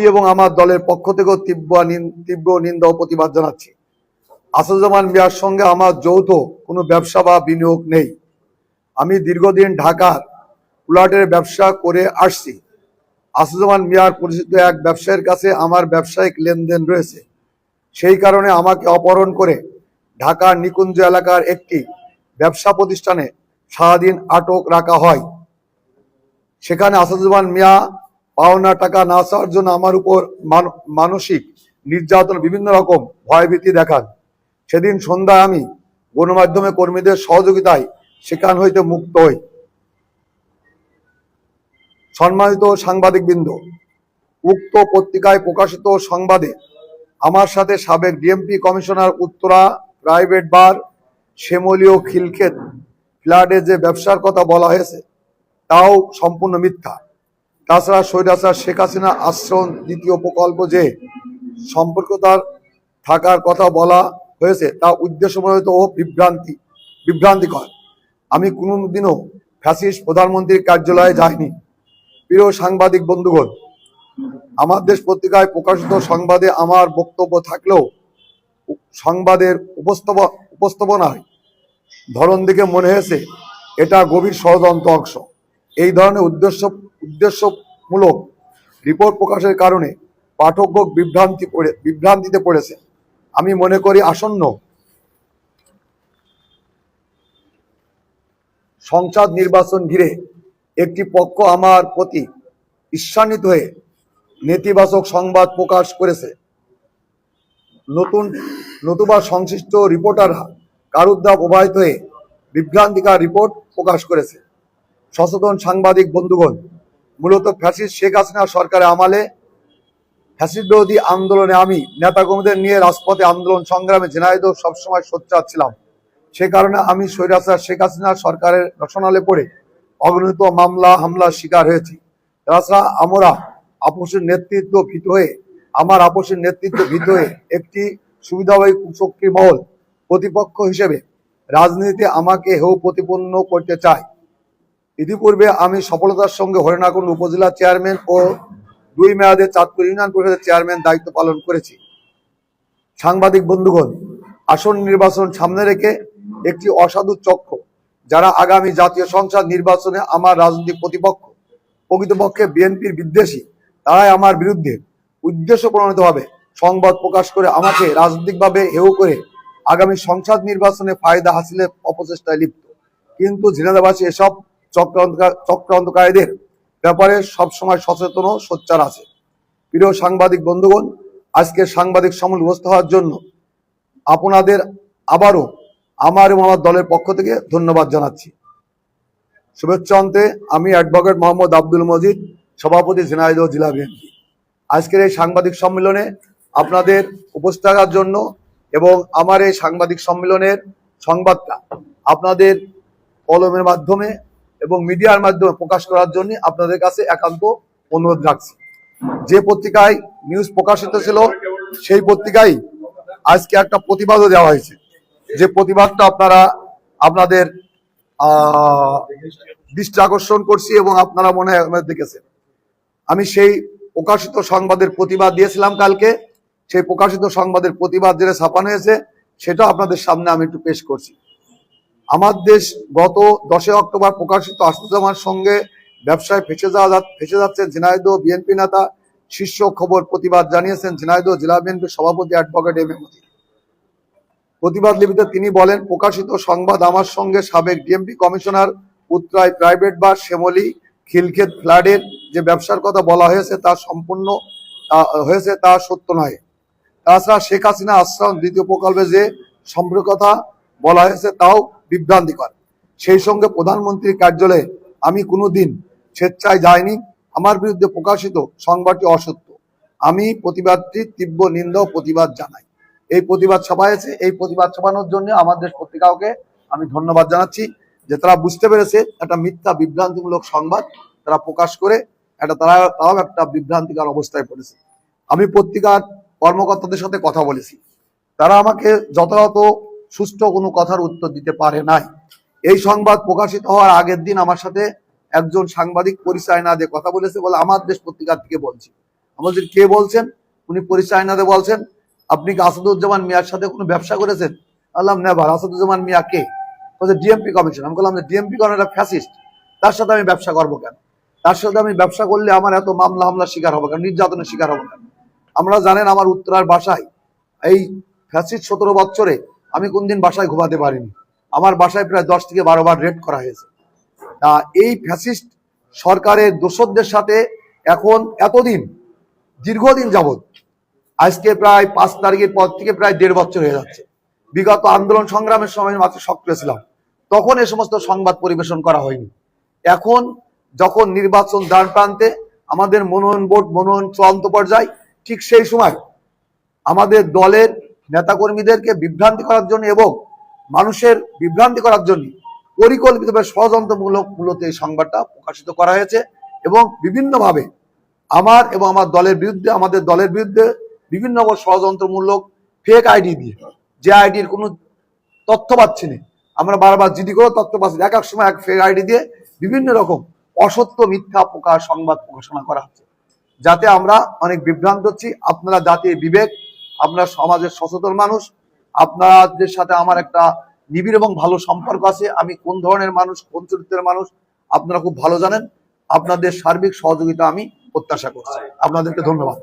আমি এবং আমার দলের পক্ষ থেকেও তীব্র তীব্র নিন্দা ও প্রতিবাদ জানাচ্ছি। আসাদুজ্জামান মিয়ার সঙ্গে আমার যৌথ কোনো ব্যবসা বা বিনিয়োগ নেই। আমি দীর্ঘদিন ঢাকার প্লটের ব্যবসা করে আসছি। আসাদুজ্জামান মিয়ার পরিচিত এক ব্যবসায়ীর কাছে আমার ব্যবসায়িক লেনদেন রয়েছে। সেই কারণে আমাকে অপহরণ করে ঢাকার নিকুঞ্জ এলাকার একটি ব্যবসা প্রতিষ্ঠানে সারাদিন আটক রাখা হয়। সেখানে আসাদুজ্জামান মিয়া পাওনা টাকা না চাওয়ার জন্য আমার উপর মান- মানসিক নির্যাতন, বিভিন্ন রকম ভয়ভীতি দেখান। সেদিন সন্ধ্যায় আমি গণমাধ্যমে কর্মীদের সহযোগিতায় সেখান হইতে মুক্ত হই। সম্মানিত সাংবাদিকবৃন্দ, উক্ত পত্রিকায় প্রকাশিত সংবাদে আমার সাথে সাবেক DMP commissioner Uttara private bar শ্যামলীয় Khilkhet ফ্ল্যাটে যে ব্যবসার কথা বলা হয়েছে, তাও সম্পূর্ণ মিথ্যা। তাছাড়া সৈরাসার শেখ হাসিনা আশ্রম দ্বিতীয় প্রকল্প যে সম্পর্কতার থাকার কথা বলা হয়েছে, তা উদ্দেশ্যমূলত ও বিভ্রান্তি, বিভ্রান্তিকর। আমি কোনোদিনও ফ্যাসিস প্রধানমন্ত্রীর কার্যালয়ে যাইনি। প্রিয় সাংবাদিক বন্ধুগণ, আমার দেশ পত্রিকায় প্রকাশিত সংবাদে আমার বক্তব্য থাকলেও সংবাদের উপস্থাপ উপস্থাপনায় ধরন দেখে মনে হয়েছে, এটা গভীর ষড়যন্ত্র অংশ। এই ধরনের উদ্দেশ্য, উদ্দেশ্যমূলক রিপোর্ট প্রকাশের কারণে পাঠক বিভ্রান্তি বিভ্রান্তিতে পড়েছে। আমি মনে করি আসন্ন সংসদ নির্বাচন ঘিরে একটি পক্ষ আমার প্রতি ঈর্ষান্বিত হয়ে নেতিবাচক সংবাদ প্রকাশ করেছে। নতুন, নতুবা সংশ্লিষ্ট রিপোর্টাররা কারুদ্দা প্রবাহিত হয়ে বিভ্রান্তিকার রিপোর্ট প্রকাশ করেছে। সচেতন সাংবাদিক বন্ধুগণ, মূলত ফ্যাসিস্ট শেখ হাসিনা সরকারের আমলে ফ্যাসিস্ট বিরোধী আন্দোলনে আমি, নেতাকর্মীদের নিয়ে রাজপথে আন্দোলন সংগ্রামে ঝিনাইদহ সবসময় সোচ্চার ছিলাম। সে কারণে আমি স্বৈরাচার শেখ হাসিনা সরকারের রসনালে পড়ে অগণিত মামলা, হামলার শিকার হয়েছি। তাছাড়া আমরা আপোষের নেতৃত্ব ভীত হয়ে, আমার আপোষের নেতৃত্ব ভীত হয়ে একটি সুবিধাবাহী কুচক্রী মহল প্রতিপক্ষ হিসেবে রাজনীতিতে আমাকে হেউ প্রতিপন্ন করতে চায়। ইতিপূর্বে আমি সফলতার সঙ্গে হরিণাকুণ্ড উপজেলা চেয়ারম্যান ও দুই মেয়াদে চাঁদপুর ইউনিয়ন পরিষদের চেয়ারম্যান দায়িত্ব পালন করেছি। সাংবাদিক বন্ধুগণ, আসন নির্বাচন সামনে রেখে একটি অসাধু চক্র, যারা আগামী জাতীয় সংসদ নির্বাচনে আমার রাজনৈতিক প্রতিপক্ষ, প্রকৃতপক্ষে বিএনপির বিদ্বেষী, তারাই আমার বিরুদ্ধে উদ্দেশ্য প্রণীতভাবে সংবাদ প্রকাশ করে আমাকে রাজনৈতিকভাবে হেউ করে আগামী সংসদ নির্বাচনে ফায়দা হাসিলের অপচেষ্টায় লিপ্ত। কিন্তু ঝিনাদাবাসী এসব চক্রান্তকার চক্রান্তকারীদের ব্যাপারে সবসময় সচেতন ও সোচ্চার আছে। প্রিয় সাংবাদিক বন্ধুগণ, আজকের সাংবাদিক সম্মেলন উপস্থিত হওয়ার জন্য আপনাদের আবারও আমার এবং আমার দলের পক্ষ থেকে ধন্যবাদ জানাচ্ছি। শুভেচ্ছা অন্তে আমি অ্যাডভোকেট মোহাম্মদ আব্দুল মজিদ, সভাপতি ঝিনাইদহ জেলা বিএনপি। আজকের এই সাংবাদিক সম্মেলনে আপনাদের উপস্থিত থাকার জন্য এবং আমার এই সাংবাদিক সম্মেলনের সংবাদটা আপনাদের কলমের মাধ্যমে এবং মিডিয়ার মাধ্যমে প্রকাশ করার জন্য আপনাদের কাছে একান্ত অনুরোধ রাখছি। যে পত্রিকায় নিউজ প্রকাশিত ছিল, সেই পত্রিকায় আজকে একটা প্রতিবাদও দেওয়া হয়েছে। যে প্রতিবাদটা আপনারা, আপনাদের দৃষ্টি আকর্ষণ করছি এবং আপনারা মনে হয় দেখেছেন। আমি সেই প্রকাশিত সংবাদের প্রতিবাদ দিয়েছিলাম কালকে। সেই প্রকাশিত সংবাদের প্রতিবাদ যেটা ছাপানো হয়েছে সেটা আপনাদের সামনে আমি একটু পেশ করছি। আমার দেশ গত দশই অক্টোবর প্রকাশিত আসাদুজ্জামার সঙ্গে ব্যবসায় ফেসে যাওয়া ফেসে যাচ্ছে ঝিনাইদহ বিএনপি নেতা। শীর্ষ খবর প্রতিবাদ জানিয়েছেন ঝিনাইদহ জেলা বিএনপির সভাপতি অ্যাডভোকেট এম এ মতি প্রতিবাদ লিপিতে তিনি বলেন, প্রকাশিত সংবাদ আমার সঙ্গে সাবেক ডিএমপি কমিশনার উত্তরায় প্রাইভেট বার শ্যামলী খিলক্ষেত ফ্ল্যাটের যে ব্যবসার কথা বলা হয়েছে তা সম্পূর্ণ হয়েছে তা সত্য নয়। তাছাড়া শেখ হাসিনা আশ্রম দ্বিতীয় প্রকল্পে যে সম্পর্কতা বলা হয়েছে তাও বিভ্রান্তিকর সেই সঙ্গে প্রধানমন্ত্রীর কার্যালয়ে আমি কোনোদিন স্বেচ্ছায় যাইনি। আমার বিরুদ্ধে প্রকাশিত সংবাদটি অসত্য। আমি প্রতিবাদটি তীব্র নিন্দা ও প্রতিবাদ জানাই। এই প্রতিবাদ ছাপাইছে এই প্রতিবাদ ছাপানোর জন্য আমাদের পত্রিকাকে আমি ধন্যবাদ জানাচ্ছি যে তারা বুঝতে পেরেছে একটা মিথ্যা বিভ্রান্তিমূলক সংবাদ তারা প্রকাশ করে, একটা তারা, তারাও একটা বিভ্রান্তিকর অবস্থায় পড়েছে। আমি পত্রিকার কর্মকর্তাদের সাথে কথা বলেছি। তারা আমাকে যথাযথ সুষ্ঠু কোনো কথার উত্তর দিতে পারে নাই। এই সংবাদ প্রকাশিত হওয়ার আগের দিন আমার সাথে একজন সাংবাদিক পরিচয় না দিয়ে কথা বলেছে বলে আমার দেশ পত্রিকার থেকে বলছি। আমাদের কে বলছেন? উনি পরিচয় না দিয়ে বলছেন, আপনি কি আসাদুজ্জামান মিয়ার সাথে কোনো ব্যবসা করেছেন? আল্লাহ নেবার আসাদুজ্জামান মিয়া কে? বলছে ডিএমপি কমিশন আমি বললাম, যে ডিএমপি করেন একটা ফ্যাসিস্ট, তার সাথে আমি ব্যবসা করব কেন? তার সাথে আমি ব্যবসা করলে আমার এত মামলা হামলার শিকার হব কেন? নির্যাতনের শিকার হব কেন? আমরা জানেন আমার উত্তরার বাসায় এই ফ্যাসিস্ট সতেরো বছরে আমি কোনদিন বাসায় ঘুমাতে পারিনি। আমার বাসায় প্রায় দশ থেকে বারো বার রেড করা হয়েছে। এই ফ্যাসিস্ট সরকারের দোসরদের সাথে এখন এতদিন, দীর্ঘদিন যাবৎ, আজকে প্রায় পাঁচ তারিখের পর থেকে প্রায় দেড় বছর হয়ে যাচ্ছে। বিগত আন্দোলন সংগ্রামের সময় মাত্র সক্রিয় ছিলাম। তখন এ সমস্ত সংবাদ পরিবেশন করা হয়নি। এখন যখন নির্বাচন দ্বার প্রান্তে আমাদের মনোনয়ন বোর্ড মনোনয়ন চূড়ান্ত পর্যায়ে, ঠিক সেই সময় আমাদের দলের নেতাকর্মীদেরকে বিভ্রান্তি করার জন্য এবং মানুষের বিভ্রান্তি করার জন্য পরিকল্পিতভাবে ষড়যন্ত্রমূলক মূলত এই সংবাদটা প্রকাশিত করা হয়েছে এবং বিভিন্নভাবে আমার এবং আমার দলের বিরুদ্ধে, আমাদের দলের বিরুদ্ধে বিভিন্ন ষড়যন্ত্রমূলক ফেক আইডি দিয়ে, যে আইডির কোনো তথ্য পাচ্ছি না। আমরা বারবার জিডি করে তথ্য পাচ্ছি। এক এক সময় এক ফেক আইডি দিয়ে বিভিন্ন রকম অসত্য, মিথ্যা প্রকাশ, সংবাদ প্রকাশনা করা হচ্ছে। যাতে আমরা অনেক বিভ্রান্ত হচ্ছি। আপনারা জাতির বিবেক আপনারা সমাজের সচেতন মানুষ, আপনাদের সাথে আমার একটা নিবিড় এবং ভালো সম্পর্ক আছে। আমি কোন ধরনের মানুষ, কোন চরিত্রের মানুষ, আপনারা খুব ভালো জানেন। আপনাদের সার্বিক সহযোগিতা আমি প্রত্যাশা করছি। আপনাদেরকে ধন্যবাদ।